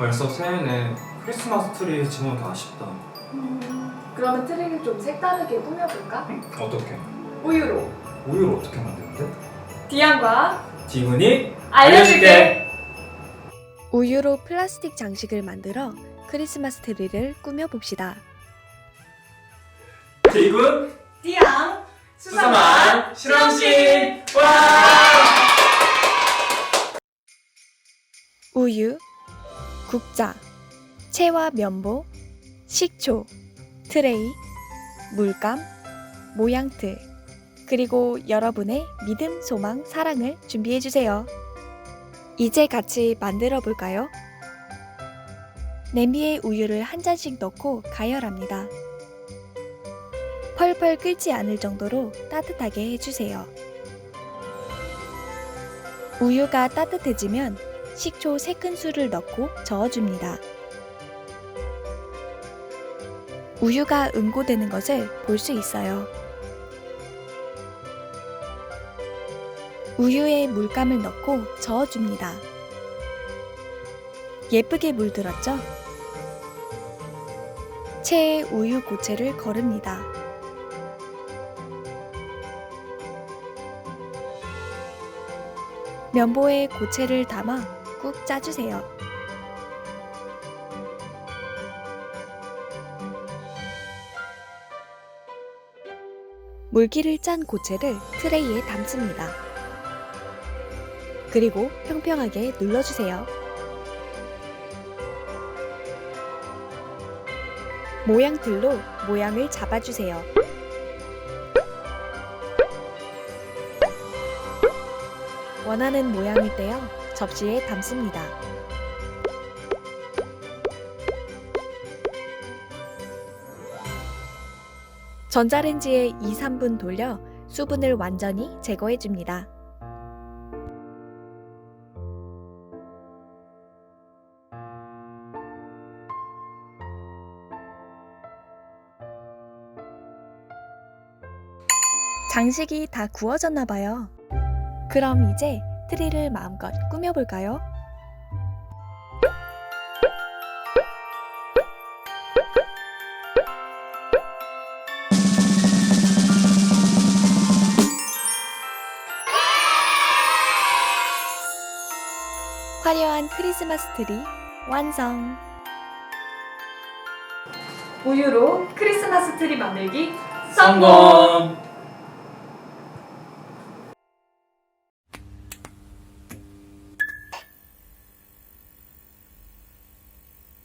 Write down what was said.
벌써 새해네 크리스마스 트리 지나도 아쉽다. 음, 그러면 트리를 좀 색다르게 꾸며볼까? 어떻게? 우유로 우유를 어떻게 만드는데? 디안과 디군이 알려줄게. 우유로 플라스틱 장식을 만들어 크리스마스 트리를 꾸며 봅시다. 디군 디안 수사만 실험실 와! 우유, 국자, 채와 면보, 식초, 트레이, 물감, 모양틀, 그리고 여러분의 믿음, 소망, 사랑을 준비해주세요. 이제 같이 만들어 볼까요? 냄비에 우유를 한 잔씩 넣고 가열합니다. 펄펄 끓지 않을 정도로 따뜻하게 해주세요. 우유가 따뜻해지면 식초 3큰술을 넣고 저어줍니다. 우유가 응고되는 것을 볼 수 있어요. 우유에 물감을 넣고 저어줍니다. 예쁘게 물들었죠? 체에 우유 고체를 거릅니다. 면보에 고체를 담아 꾹 짜주세요. 물기를 짠 고체를 트레이에 담습니다. 그리고 평평하게 눌러주세요. 모양틀로 모양을 잡아주세요. 원하는 모양을 떼어 접시에 담습니다. 전자레인지에 2, 3분 돌려 수분을 완전히 제거해 줍니다. 장식이 다 구워졌나 봐요. 그럼 이제 트리를 마음껏 꾸며볼까요? 화려한 크리스마스 트리 완성! 우유로 크리스마스 트리 만들기 성공!